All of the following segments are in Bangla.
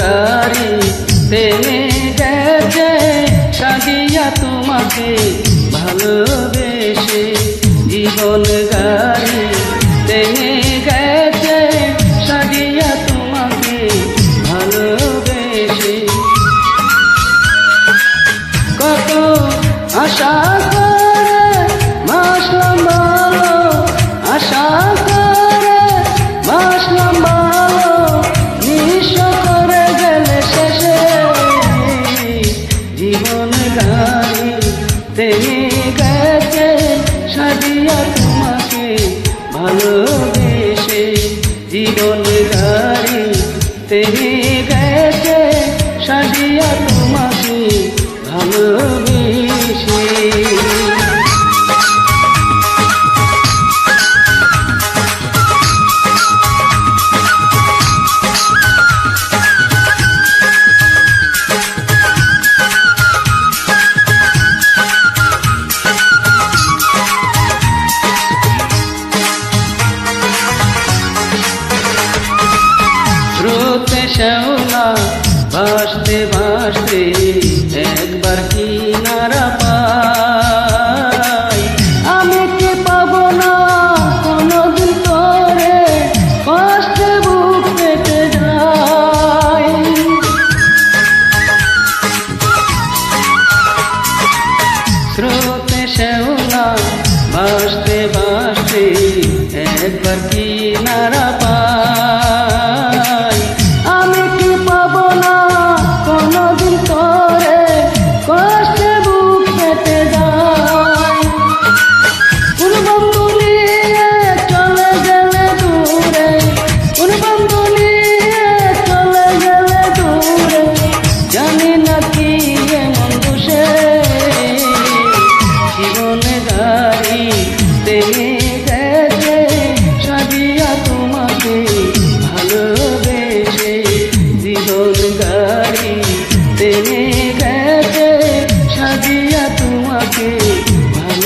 গাড়ি তেমে গেছে, সাজিয়া তোমাকে ভালোবেসে। জীবন গাড়ি তেমে গেছে, সাজিয়া তোমাকে ভালোবেসে। কত আশা গাড়ি তেমনি গেছে সাজিয়া তোমাকে ভালোবেসে। ভাসতে ভাসতে একবার কিনারা পাই। আমি কি পাবো না কোনোদিন তোরে কষ্টে বুক পেতে যাই স্রোতে ভাসতে ভাসতে একবার কিনারা পাই।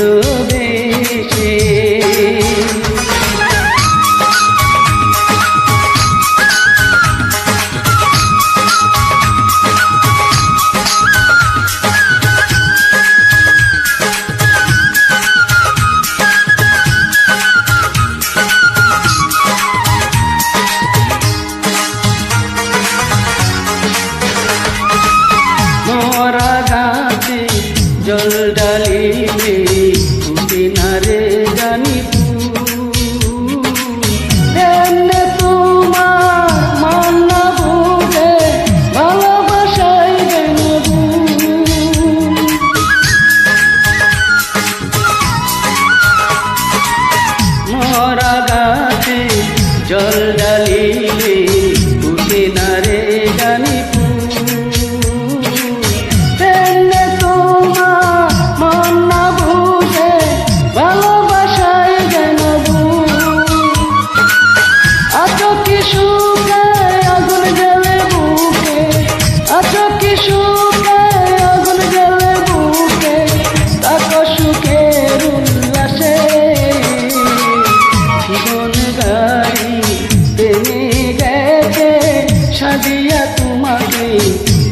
ভালোবেসে জল ডালিলে সাজিয়া তোমাকে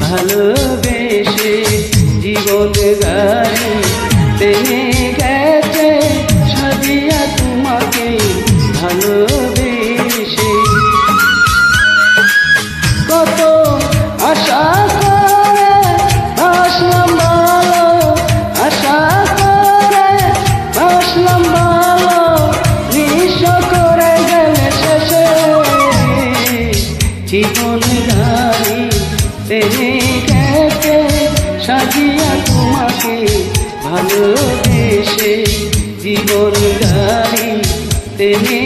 ভালোবেসে। জীবন গাড়ি তেমনি গেছে সাজিয়া তোমাকে ভালোবেসে গাড়ি তেনে গেছে সাজিয়া তোমাকে ভালোবেসে জীবন গাড়ি। তেনে